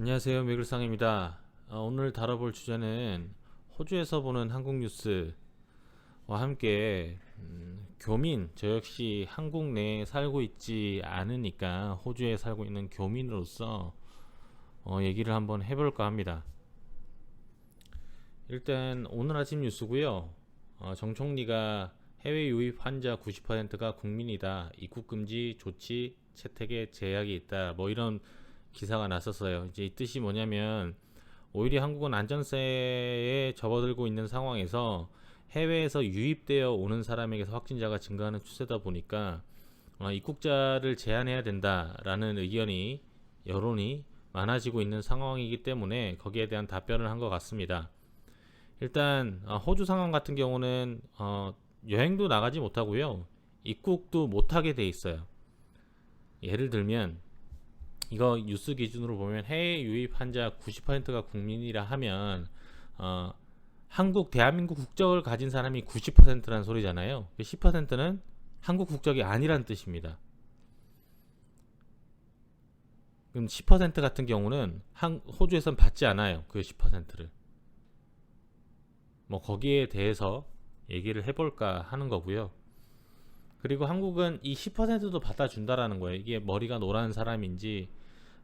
안녕하세요. 미글상입니다. 어, 오늘 다뤄볼 주제는 호주에서 보는 한국 뉴스와 함께 음, 교민, 저 역시 한국 내에 살고 있지 않으니까 호주에 살고 있는 교민으로서 어, 얘기를 한번 해볼까 합니다. 일단 오늘 아침 뉴스고요. 어, 정 총리가 해외 유입 환자 90%가 국민이다. 입국 금지 조치 채택에 제약이 있다. 뭐 이런 기사가 났었어요. 이제 이 뜻이 뭐냐면 오히려 한국은 안전세에 접어들고 있는 상황에서 해외에서 유입되어 오는 사람에게서 확진자가 증가하는 추세다 보니까 어, 입국자를 제한해야 된다라는 의견이 여론이 많아지고 있는 상황이기 때문에 거기에 대한 답변을 한 것 같습니다. 일단 어, 호주 상황 같은 경우는 어, 여행도 나가지 못하고요. 입국도 못하게 돼 있어요. 예를 들면 이거 뉴스 기준으로 보면 해외 유입 환자 90%가 국민이라 하면 어, 한국 대한민국 국적을 가진 사람이 90%라는 소리잖아요. 10%는 한국 국적이 아니란 뜻입니다. 그럼 10% 같은 경우는 한, 호주에선 받지 않아요. 그 10%를. 뭐 거기에 대해서 얘기를 해볼까 하는 거고요. 그리고 한국은 이 10%도 받아준다라는 거예요. 이게 머리가 노란 사람인지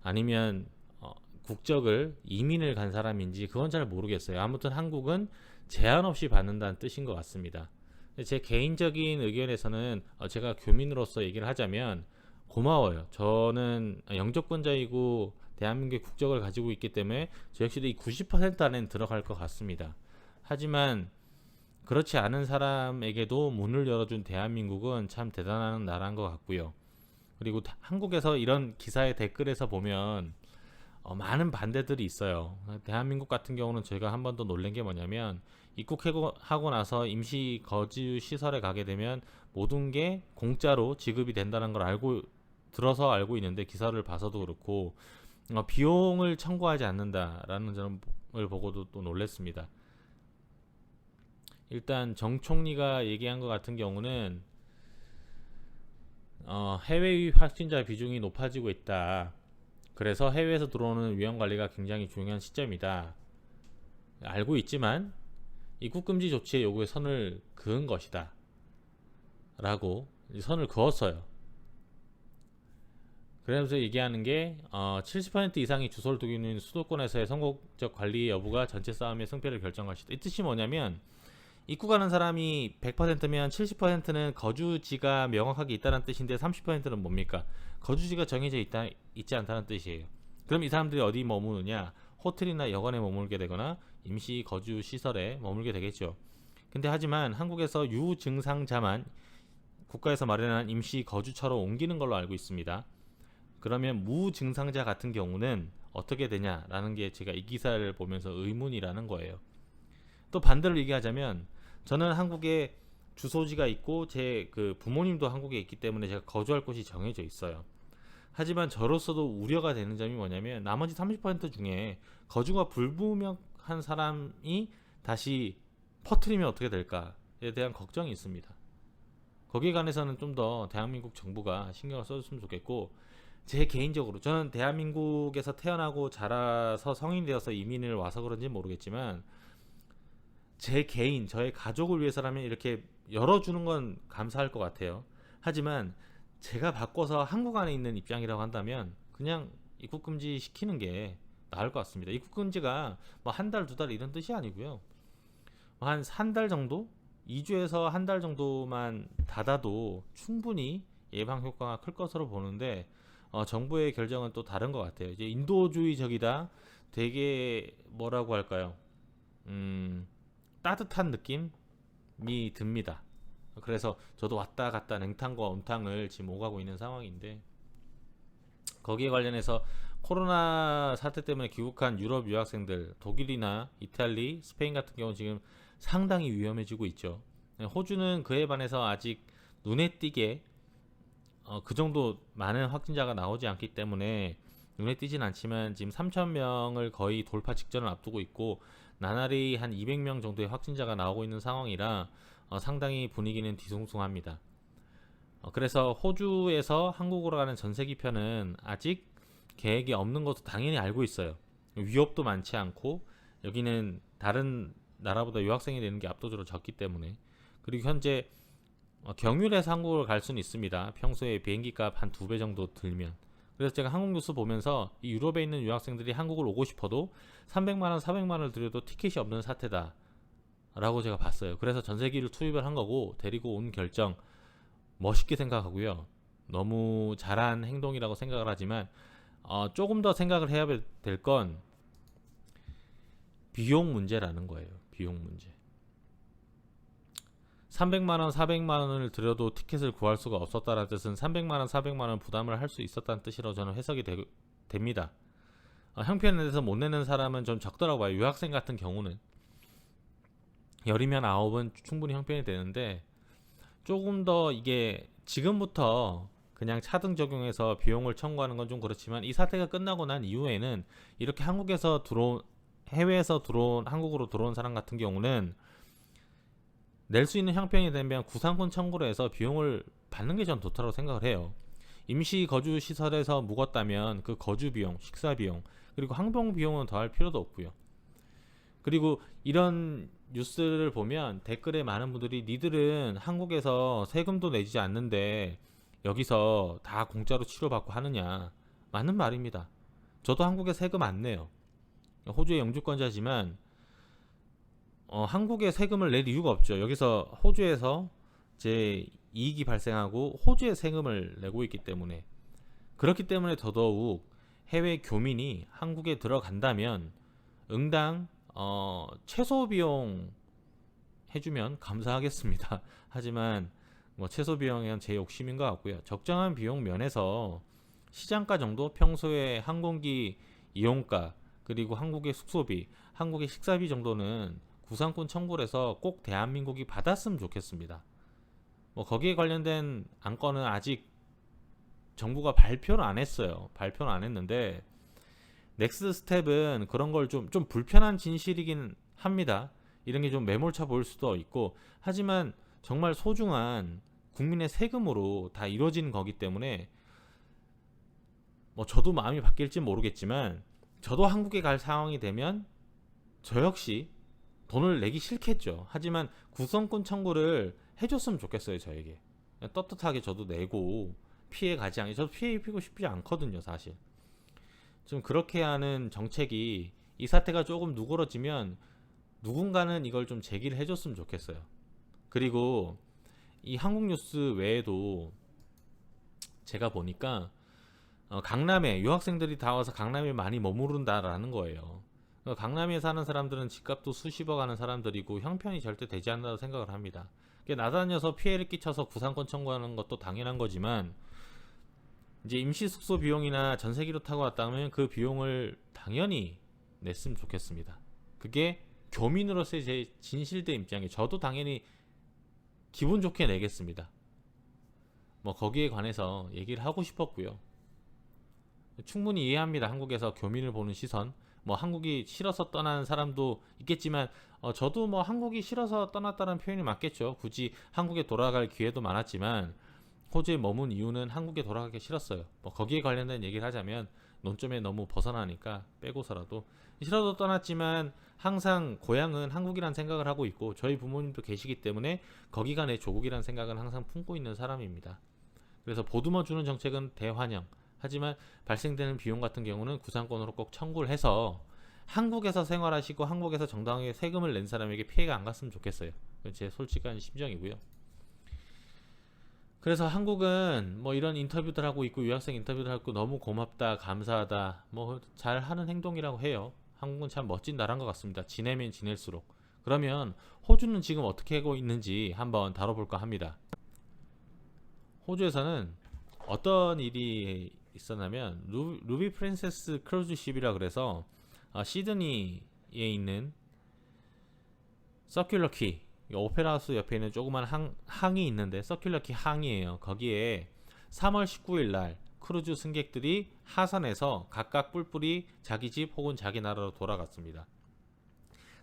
아니면 어, 국적을 이민을 간 사람인지 그건 잘 모르겠어요. 아무튼 한국은 제한 없이 받는다는 뜻인 것 같습니다. 제 개인적인 의견에서는 어, 제가 교민으로서 얘기를 하자면 고마워요. 저는 영주권자이고 대한민국의 국적을 가지고 있기 때문에 저 역시도 이 90% 안에는 들어갈 것 같습니다. 하지만 그렇지 않은 사람에게도 문을 열어준 대한민국은 참 대단한 나라인 것 같고요. 그리고 다- 한국에서 이런 기사의 댓글에서 보면 어, 많은 반대들이 있어요. 대한민국 같은 경우는 저희가 한 번 더 놀란 게 뭐냐면 입국하고 하고 나서 임시 거주 시설에 가게 되면 모든 게 공짜로 지급이 된다는 걸 알고 들어서 알고 있는데 기사를 봐서도 그렇고 어, 비용을 청구하지 않는다라는 점을 보고도 또 놀랐습니다. 일단 정 총리가 얘기한 것 같은 경우는 어, 해외 확진자 비중이 높아지고 있다. 그래서 해외에서 들어오는 위험 관리가 굉장히 중요한 시점이다. 알고 있지만 입국 금지 조치의 요구에 선을 그은 것이다. 라고 선을 그었어요. 그래서 얘기하는 게 어, 70% 이상이 주소를 두고 있는 수도권에서의 선거적 관리 여부가 전체 싸움의 승패를 결정할 것이다. 이 뜻이 뭐냐면 입국하는 사람이 100%면 70%는 거주지가 명확하게 있다는 뜻인데 30%는 뭡니까? 거주지가 정해져 있다 있지 않다는 뜻이에요. 그럼 이 사람들이 어디 머무느냐? 호텔이나 여관에 머물게 되거나 임시 거주 시설에 머물게 되겠죠. 근데 하지만 한국에서 유증상자만 국가에서 마련한 임시 거주처로 옮기는 걸로 알고 있습니다. 그러면 무증상자 같은 경우는 어떻게 되냐라는 게 제가 이 기사를 보면서 의문이라는 거예요. 또 반대로 얘기하자면 저는 한국에 주소지가 있고 제 그 부모님도 한국에 있기 때문에 제가 거주할 곳이 정해져 있어요. 하지만 저로서도 우려가 되는 점이 뭐냐면 나머지 30% 중에 거주가 불분명한 사람이 다시 퍼트리면 어떻게 될까에 대한 걱정이 있습니다. 거기에 관해서는 좀 더 대한민국 정부가 신경을 써줬으면 좋겠고 제 개인적으로 저는 대한민국에서 태어나고 자라서 성인 되어서 이민을 와서 그런지 모르겠지만 제 개인 저의 가족을 위해서라면 이렇게 열어주는 건 감사할 것 같아요. 하지만 제가 바꿔서 한국 안에 있는 입장이라고 한다면 그냥 입국 금지 시키는 게 나을 것 같습니다. 입국 금지가 뭐 한 달, 두 달 이런 뜻이 아니고요. 한 한 달 정도? 2주에서 한 달 정도만 닫아도 충분히 예방 효과가 클 것으로 보는데 어, 정부의 결정은 또 다른 것 같아요. 이제 인도주의적이다. 되게 뭐라고 할까요? 음, 따뜻한 느낌이 듭니다. 그래서 저도 왔다 갔다 냉탕과 온탕을 지금 오가고 있는 상황인데 거기에 관련해서 코로나 사태 때문에 귀국한 유럽 유학생들 독일이나 이탈리, 스페인 같은 경우 지금 상당히 위험해지고 있죠. 호주는 그에 반해서 아직 눈에 띄게 어, 그 정도 많은 확진자가 나오지 않기 때문에 눈에 띄진 않지만 지금 3천 명을 거의 돌파 직전을 앞두고 있고 나날이 한 200명 정도의 확진자가 나오고 있는 상황이라 어, 상당히 분위기는 뒤숭숭합니다. 어, 그래서 호주에서 한국으로 가는 전세기 편은 아직 계획이 없는 것도 당연히 알고 있어요. 위협도 많지 않고 여기는 다른 나라보다 유학생이 되는 게 압도적으로 적기 때문에 그리고 현재 어, 경유해서 한국을 갈 수는 있습니다. 평소에 비행기 값 한 두 배 정도 들면 그래서 제가 한국 뉴스 보면서 이 유럽에 있는 유학생들이 한국을 오고 싶어도 300만 원, 400만 원을 들여도 티켓이 없는 사태다. 라고 제가 봤어요. 그래서 전세기를 투입을 한 거고 데리고 온 결정 멋있게 생각하고요. 너무 잘한 행동이라고 생각을 하지만 어, 조금 더 생각을 해야 될 건 비용 문제라는 거예요. 비용 문제. 300만 원, 400만 원을 들여도 티켓을 구할 수가 없었다는 뜻은 300만 원, 400만 원 부담을 할 수 있었다는 뜻이라고 저는 해석이 되, 됩니다. 어, 형편에 대해서 못 내는 사람은 좀 적더라고 봐요. 유학생 같은 경우는 열이면 아홉은 충분히 형편이 되는데 조금 더 이게 지금부터 그냥 차등 적용해서 비용을 청구하는 건 좀 그렇지만 이 사태가 끝나고 난 이후에는 이렇게 한국에서 들어온 해외에서 들어온 한국으로 들어온 사람 같은 경우는 낼 수 있는 형편이 되면 구상권 청구를 해서 비용을 받는 게 전 좋다고 생각을 해요. 임시 거주 시설에서 묵었다면 그 거주 비용, 식사 비용, 그리고 항공 비용은 더할 필요도 없고요. 그리고 이런 뉴스를 보면 댓글에 많은 분들이 니들은 한국에서 세금도 내지 않는데 여기서 다 공짜로 치료받고 하느냐 맞는 말입니다. 저도 한국에 세금 안 내요. 호주의 영주권자지만 어, 한국에 세금을 낼 이유가 없죠. 여기서 호주에서 제 이익이 발생하고 호주에 세금을 내고 있기 때문에 그렇기 때문에 더더욱 해외 교민이 한국에 들어간다면 응당 어, 최소 비용 해주면 감사하겠습니다. 하지만 뭐 최소 비용은 제 욕심인 것 같고요. 적정한 비용 면에서 시장가 정도 평소에 항공기 이용가 그리고 한국의 숙소비, 한국의 식사비 정도는 구상권 청구를 해서 꼭 대한민국이 받았으면 좋겠습니다. 뭐 거기에 관련된 안건은 아직 정부가 발표를 안 했어요. 발표는 안 했는데 넥스트 스텝은 그런 걸 좀좀 불편한 진실이긴 합니다. 이런 게 좀 매몰차 보일 수도 있고 하지만 정말 소중한 국민의 세금으로 다 이루어진 거기 때문에 뭐 저도 마음이 바뀔지 모르겠지만 저도 한국에 갈 상황이 되면 저 역시 돈을 내기 싫겠죠. 하지만 구성권 청구를 해줬으면 좋겠어요, 저에게. 떳떳하게 저도 내고 피해 가지 않게. 저도 피해 입히고 싶지 않거든요, 사실. 좀 그렇게 하는 정책이 이 사태가 조금 누그러지면 누군가는 이걸 좀 제기를 해줬으면 좋겠어요. 그리고 이 한국 뉴스 외에도 제가 보니까 어, 강남에 유학생들이 다 와서 강남에 많이 머무른다라는 거예요. 어, 강남에 사는 사람들은 집값도 수십억 하는 사람들이고 형편이 절대 되지 않는다고 생각을 합니다. 나다녀서 피해를 끼쳐서 구상권 청구하는 것도 당연한 거지만 이제 임시 숙소 비용이나 전세기로 타고 왔다면 그 비용을 당연히 냈으면 좋겠습니다. 그게 교민으로서의 제 진실된 입장에 저도 당연히 기분 좋게 내겠습니다. 뭐 거기에 관해서 얘기를 하고 싶었고요. 충분히 이해합니다. 한국에서 교민을 보는 시선. 뭐 한국이 싫어서 떠난 사람도 있겠지만 어, 저도 뭐 한국이 싫어서 떠났다는 표현이 맞겠죠. 굳이 한국에 돌아갈 기회도 많았지만 호주에 머문 이유는 한국에 돌아가기 싫었어요. 뭐 거기에 관련된 얘기를 하자면 논점에 너무 벗어나니까 빼고서라도 싫어도 떠났지만 항상 고향은 한국이란 생각을 하고 있고 저희 부모님도 계시기 때문에 거기가 내 조국이란 생각은 항상 품고 있는 사람입니다. 그래서 보듬어 주는 정책은 대환영. 하지만 발생되는 비용 같은 경우는 구상권으로 꼭 청구를 해서 한국에서 생활하시고 한국에서 정당하게 세금을 낸 사람에게 피해가 안 갔으면 좋겠어요. 제 솔직한 심정이고요. 그래서 한국은 뭐 이런 인터뷰들 하고 있고 유학생 인터뷰들 하고 너무 고맙다 감사하다 뭐 잘 하는 행동이라고 해요 한국은 참 멋진 나라인 것 같습니다 지내면 지낼수록 그러면 호주는 지금 어떻게 하고 있는지 한번 다뤄볼까 합니다 호주에서는 어떤 일이 있었냐면 루, 루비 프린세스 크루즈십이라 그래서 어, 시드니에 있는 서큘러 키 오페라 하우스 옆에 있는 조그만 항, 항이 있는데 서큘러 키 항이에요. 거기에 3월 19일 날 크루즈 승객들이 하선해서 각각 뿔뿔이 자기 집 혹은 자기 나라로 돌아갔습니다.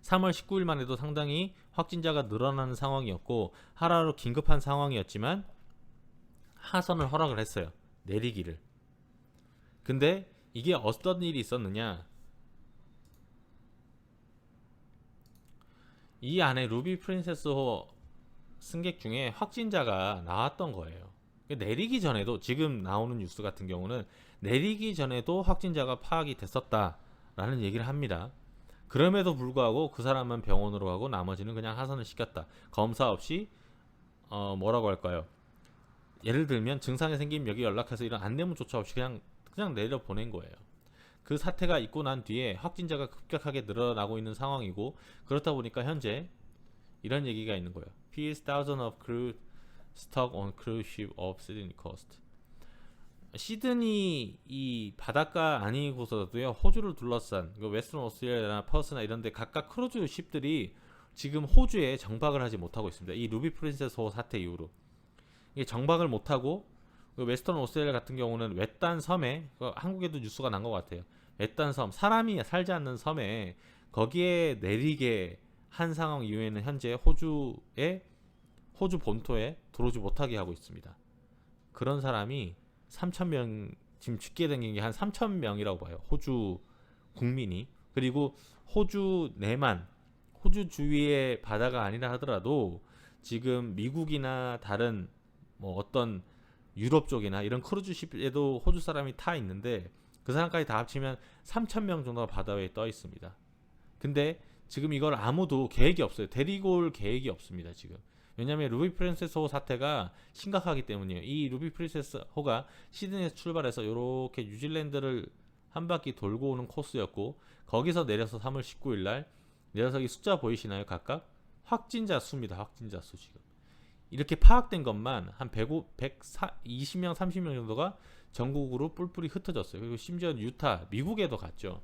3월 19일만 해도 상당히 확진자가 늘어나는 상황이었고 하루하루 긴급한 상황이었지만 하선을 허락을 했어요. 내리기를. 근데 이게 어떤 일이 있었느냐? 이 안에 루비 프린세스 호 승객 중에 확진자가 나왔던 거예요. 그러니까 내리기 전에도 지금 나오는 뉴스 같은 경우는 내리기 전에도 확진자가 파악이 됐었다라는 얘기를 합니다. 그럼에도 불구하고 그 사람은 병원으로 가고 나머지는 그냥 하선을 시켰다. 검사 없이 어 뭐라고 할까요? 예를 들면 증상이 생기면 여기 연락해서 이런 안내문조차 없이 그냥 그냥 내려 보낸 거예요. 그 사태가 있고 난 뒤에 확진자가 급격하게 늘어나고 있는 상황이고 그렇다 보니까 현재 이런 얘기가 있는 거예요. P.S. thousand of crew stuck on cruise ship of Sydney coast. 시드니 이 바닷가 아니고서도요 호주를 둘러싼 그 웨스턴 오스트레일리아나 퍼스나 이런데 각각 크루즈 쉽들이 지금 호주에 정박을 하지 못하고 있습니다. 이 루비 프린세스 호 사태 이후로 정박을 못하고 그 웨스턴 오스트레일리아 같은 경우는 외딴 섬에 그 한국에도 뉴스가 난 것 같아요. 외딴 섬 사람이 살지 않는 섬에 거기에 내리게 한 상황 이후에는 현재 호주에 호주 본토에 들어오지 못하게 하고 있습니다. 그런 사람이 3천 명 지금 죽게 된게 한 3천 명이라고 봐요. 호주 국민이 그리고 호주 내만 호주 주위의 바다가 아니라 하더라도 지금 미국이나 다른 뭐 어떤 유럽 쪽이나 이런 크루즈십에도 호주 사람이 타 있는데 그 사람까지 다 합치면 3천 명 정도가 바다 위에 떠 있습니다. 근데 지금 이걸 아무도 계획이 없어요. 데리고 올 계획이 없습니다. 지금. 왜냐하면 루비 프린세스 호 사태가 심각하기 때문이에요. 이 루비 프린세스 호가 시드니에서 출발해서 이렇게 뉴질랜드를 한 바퀴 돌고 오는 코스였고 거기서 내려서 3월 19일 날 내려서 이 숫자 보이시나요? 각각 확진자 수입니다. 확진자 수 지금 이렇게 파악된 것만 한 105, 120명, 30명 정도가 전국으로 뿔뿔이 흩어졌어요. 그리고 심지어 유타, 미국에도 갔죠.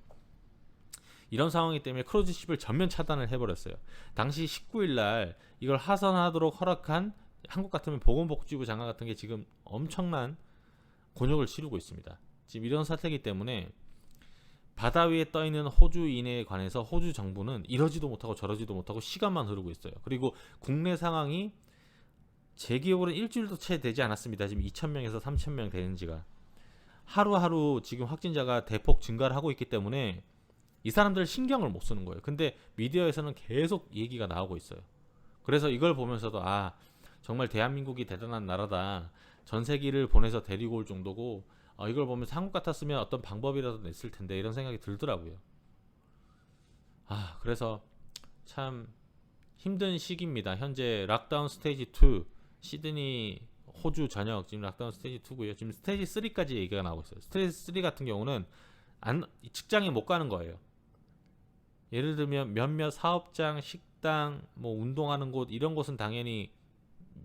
이런 상황이기 때문에 크루즈십을 전면 차단을 해버렸어요. 당시 19일 날 이걸 하선하도록 허락한 한국 같으면 보건복지부 장관 같은 게 지금 엄청난 곤욕을 치르고 있습니다. 지금 이런 사태이기 때문에 바다 위에 떠 있는 호주인에 관해서 호주 정부는 이러지도 못하고 저러지도 못하고 시간만 흐르고 있어요. 그리고 국내 상황이 제 기억으로는 일주일도 채 되지 않았습니다. 지금 2,000명에서 3,000명 되는 지가 하루하루 지금 확진자가 대폭 증가를 하고 있기 때문에 이 사람들 신경을 못 쓰는 거예요. 근데 미디어에서는 계속 얘기가 나오고 있어요. 그래서 이걸 보면서도 아 정말 대한민국이 대단한 나라다. 전 세기를 보내서 데리고 올 정도고 어, 이걸 보면서 한국 같았으면 어떤 방법이라도 냈을 텐데 이런 생각이 들더라고요. 아 그래서 참 힘든 시기입니다. 현재 락다운 스테이지 2 시드니 호주 전역 지금 락다운 스테이지 2고요. 지금 스테이지 3까지 얘기가 나오고 있어요. 스테이지 3 같은 경우는 안 직장에 못 가는 거예요. 예를 들면 몇몇 사업장, 식당, 뭐 운동하는 곳 이런 곳은 당연히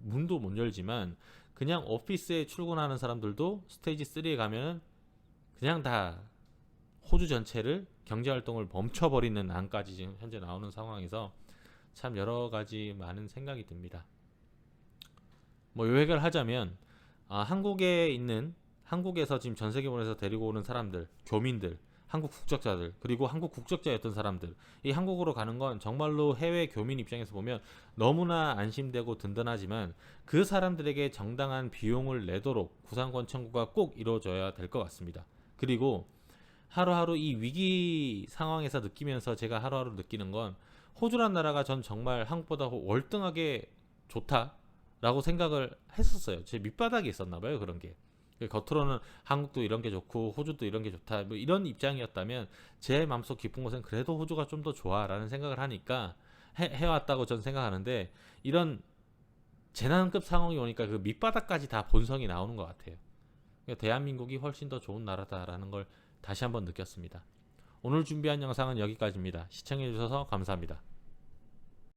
문도 못 열지만 그냥 오피스에 출근하는 사람들도 스테이지 3에 가면은 그냥 다 호주 전체를 경제 활동을 멈춰 버리는 안까지 지금 현재 나오는 상황에서 참 여러 가지 많은 생각이 듭니다. 뭐 요약을 하자면 아, 한국에 있는 한국에서 지금 전 세계 보내서 데리고 오는 사람들, 교민들, 한국 국적자들, 그리고 한국 국적자였던 사람들, 이 한국으로 가는 건 정말로 해외 교민 입장에서 보면 너무나 안심되고 든든하지만 그 사람들에게 정당한 비용을 내도록 구상권 청구가 꼭 이루어져야 될 것 같습니다. 그리고 하루하루 이 위기 상황에서 느끼면서 제가 하루하루 느끼는 건 호주란 나라가 전 정말 한국보다 월등하게 좋다 라고 생각을 했었어요. 제 밑바닥에 있었나 봐요, 그런 게. 겉으로는 한국도 이런 게 좋고 호주도 이런 게 좋다 뭐 이런 입장이었다면 제 마음속 깊은 곳엔 그래도 호주가 좀 더 좋아라는 생각을 하니까 해, 해왔다고 전 생각하는데 이런 재난급 상황이 오니까 그 밑바닥까지 다 본성이 나오는 것 같아요. 그러니까 대한민국이 훨씬 더 좋은 나라다라는 걸 다시 한번 느꼈습니다. 오늘 준비한 영상은 여기까지입니다. 시청해주셔서 감사합니다.